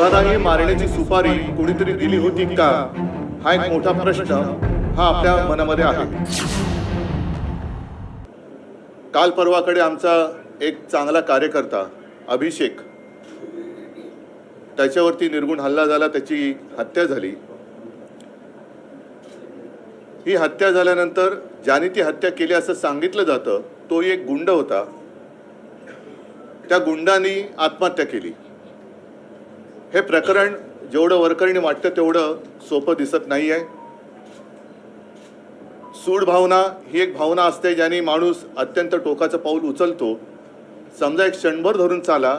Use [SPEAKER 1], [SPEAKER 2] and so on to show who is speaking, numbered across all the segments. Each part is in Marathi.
[SPEAKER 1] दोघांनाही मारण्याची सुपारी कोणीतरी दिली होती का? हा एक मोठा प्रश्न हा आपल्या मनामध्ये आहे. काल परवाकडे आमचा एक चांगला कार्यकर्ता अभिषेक त्याच्यावरती निर्गुण हल्ला झाला त्याची हत्या झाली. ही हत्या झाल्यानंतर ज्याने ती हत्या केली असं सांगितलं जातं तो एक गुंड होता. त्या गुंडानी आत्महत्या केली. हे प्रकरण जेवढं वरकरणी वाटतं तेवढं सोपं दिसत नाही आहे सूड भावना ही एक भावना असते ज्याने माणूस अत्यंत टोकाचं पाऊल उचलतो. समजा एक क्षणभर धरून चाला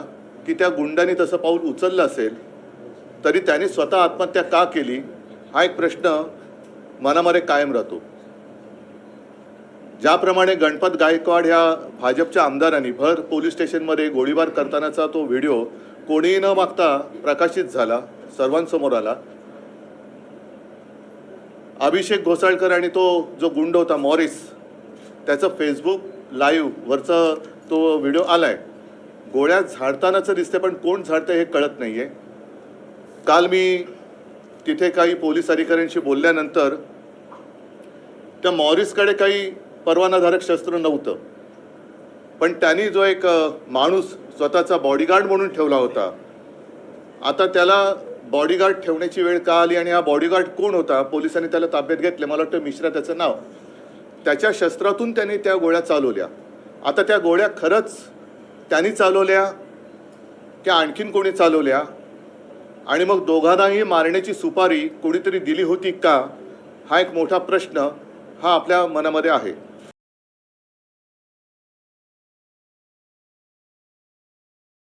[SPEAKER 1] की त्या गुंडाने तसं पाऊल उचललं असेल तरी त्याने स्वतः आत्महत्या का केली? हा एक प्रश्न मनामध्ये कायम राहतो. ज्याप्रमाणे गणपत गायकवाड ह्या भाजपच्या आमदारांनी भर पोलीस स्टेशनमध्ये गोळीबार करतानाचा तो व्हिडिओ कोणीही न मागता प्रकाशित झाला सर्वांसमोर आला. अभिषेक घोसाळकर आणि तो जो गुंड होता मॉरिस त्याचं फेसबुक लाईव्हवरचा तो व्हिडिओ आलाय. गोळ्या झाडतानाचं दिसते पण कोण झाडतं हे कळत नाही आहे काल मी तिथे काही पोलीस अधिकाऱ्यांशी बोलल्यानंतर त्या मॉरिसकडे काही परवानाधारक शस्त्र नव्हतं. पण त्यांनी जो एक माणूस स्वतःचा बॉडीगार्ड म्हणून ठेवला होता. आता त्याला बॉडीगार्ड ठेवण्याची वेळ का आली आणि हा बॉडीगार्ड कोण होता? पोलिसांनी त्याला ताब्यात घेतले. मला वाटतं मिश्रा त्याचं नाव. त्याच्या शस्त्रातून त्याने त्या गोळ्या चालवल्या. आता त्या गोळ्या खरंच त्यांनी चालवल्या त्या आणखीन कोणी चालवल्या? आणि मग दोघांनाही मारण्याची सुपारी कोणीतरी दिली होती का? हा एक मोठा प्रश्न हा आपल्या मनामध्ये आहे.